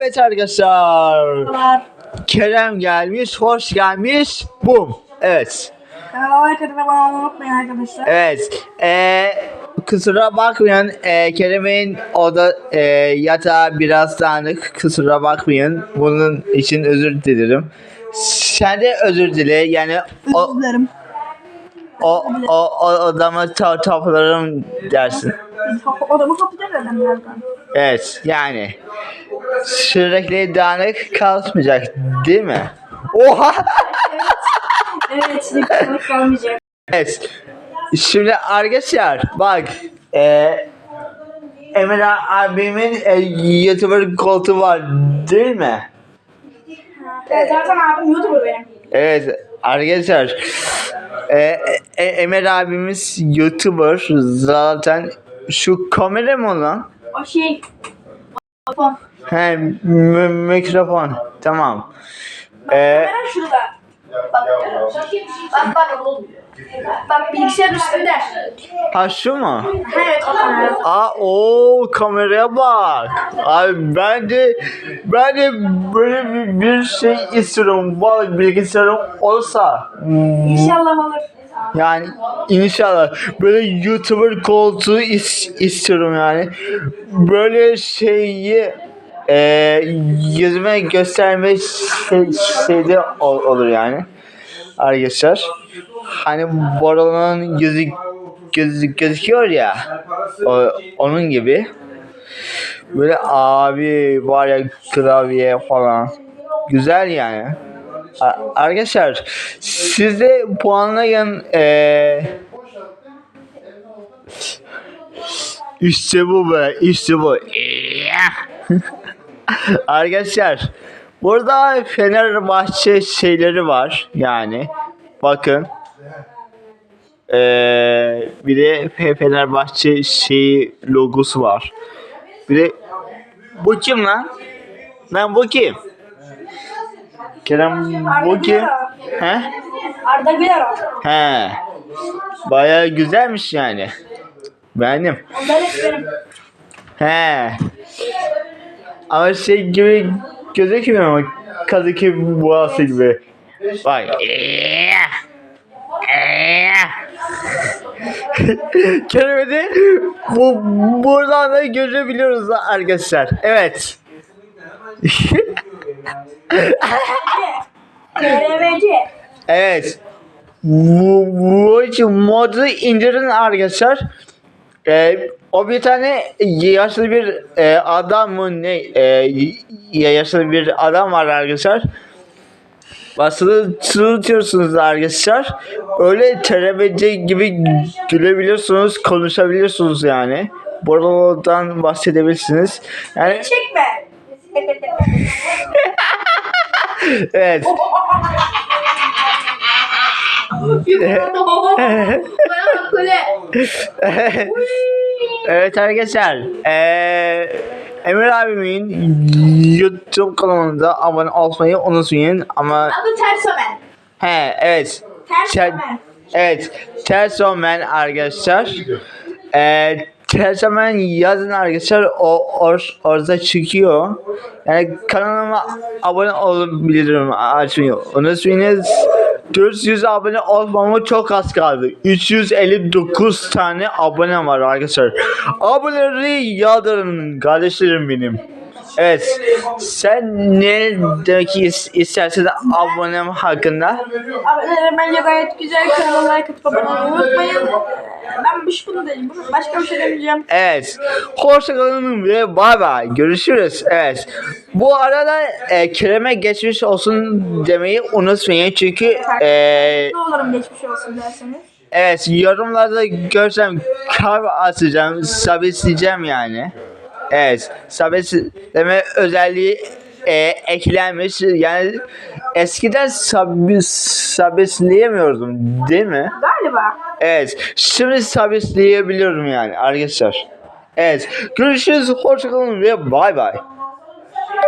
Evet arkadaşlar. Kerem gelmiş, hoş gelmiş. Bum. Evet. Kanala like abone olmayı unutmayın arkadaşlar. Evet. Ee, kusura bakmayın. Ee, Kerem'in oda e, yatağı biraz dağınık. Kusura bakmayın. Bunun için özür dilerim. Sen de özür dile. Yani o, Özür dilerim. o, o, o odamı to toplarım dersin. Odamı kapatacağız zaten birazdan. Evet yani sürekli dağınık kalmayacak değil mi? Oha! Evet, sıkıntılık kalmayacak. evet. Şimdi arkadaşlar bak e, Emre abimin e, YouTuber koltuğu var değil mi? Evet, zaten abim YouTuber benim. Evet arkadaşlar e, e, Emre abimiz YouTuber zaten şu kamera mı lan? O şey, telefon. He m- mikrofon tamam. E, Kamera şurada. Bak, bak, bak. Bak bilgisayar üstünde. ha şu mu? Evet, o kamera. Aa o kameraya bak. Abi ben de ben de böyle bir, bir şey istiyorum. Vallahi bilgisayarım olsa. İnşallah olur. Yani inşallah böyle YouTuber koltuğu is- istiyorum yani. Böyle şeyi e, yüzüme gösterme şey, şeyde ol- olur yani. Arkadaşlar. Hani Bora'nın yüzü göz, gözüküyor ya. O, onun gibi. Böyle abi var ya klavye falan. Güzel yani. Arkadaşlar siz de puanlayın. Ee, işte bu be, işte bu. Arkadaşlar burada Fenerbahçe şeyleri var yani. Bakın. Ee, bir de Fe- Fenerbahçe şeyi logosu var. Bir de bu kim lan? Lan bu kim? Kerem bu kim? He? Arda Güler o. He. Baya güzelmiş yani. Beğendim. Ondan hep benim. He. Ama şey gibi gözükmüyor ama Kadıköy boğası gibi. Bak. Kelimede bu buradan da görebiliyoruz arkadaşlar. Evet. TRVC. Evet. Bu modu indirin arkadaşlar. Ee, o bir tane yaşlı bir e, adam mı ne e, yaşlı bir adam var arkadaşlar. Basılı tutuyorsunuz arkadaşlar. Öyle televizyon gibi gülebiliyorsunuz, konuşabiliyorsunuz yani. Buradan bahsedebilirsiniz. Yani Çekme. Evet. Evet arkadaşlar. Eee Emir abimin YouTube kanalında abone olmayı unutmayın ama Adı Ters Ömer. he evet Ters Ter- evet Ters Omen arkadaşlar. Eee Ters Omen yazın arkadaşlar o or, orada çıkıyor. Yani kanalıma abone olabilirim açmayı unutmayınız. 400 abone olmama çok az kaldı. 359 tane abone var arkadaşlar. Aboneleri yağdırın kardeşlerim benim. Evet. Sen ne demek is- istersen abonem hakkında? Abilerim bence gayet güzel. Kanala like atıp abone olmayı unutmayın. Ben bir şey bunu değilim. Başka bir şey demeyeceğim. Evet. Hoşçakalın ve bay bay. Görüşürüz. Evet. Bu arada e, Kerem'e geçmiş olsun demeyi unutmayın. Çünkü e, Ne olurum geçmiş olsun derseniz. evet yorumlarda görsem kalp atacağım. Sabitleyeceğim yani. Evet. Sabitleme özelliği e, eklenmiş. Yani eskiden sabi, sabitleyemiyordum değil mi? Galiba. Evet. Şimdi sabitleyebiliyorum yani arkadaşlar. Evet. Görüşürüz. Hoşçakalın ve bay bay.